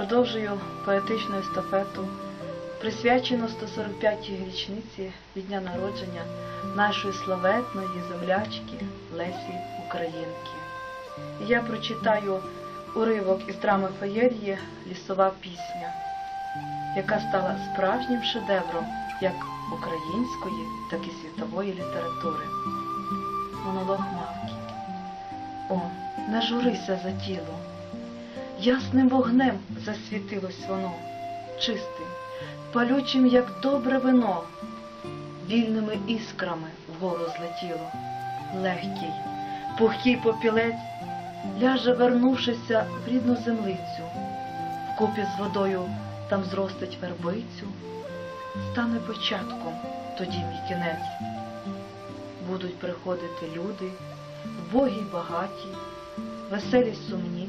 Продовжую поетичну естафету, присвячену 145-й річниці від дня народження нашої славетної землячки Лесі Українки. Я прочитаю уривок із драми Феєрії Лісова пісня, яка стала справжнім шедевром як української, так і світової літератури. Монолог Мавки. О, не журися за тіло. Ясним вогнем засвітилось воно, чистим, палючим, як добре вино, вільними іскрами вгору злетіло. Легкий, пухкий попілець ляже, вернувшися в рідну землицю, вкупі з водою там зростить вербицю, стане початком тоді мій кінець. Будуть приходити люди, вбогі й багаті, веселі сумні,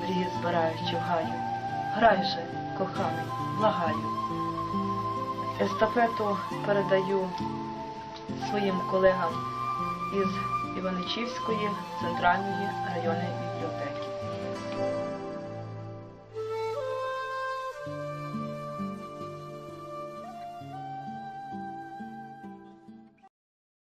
мрії збираючи в гаю. Грай же, коханий, благаю. Естафету передаю своїм колегам із Іваничівської центральної районної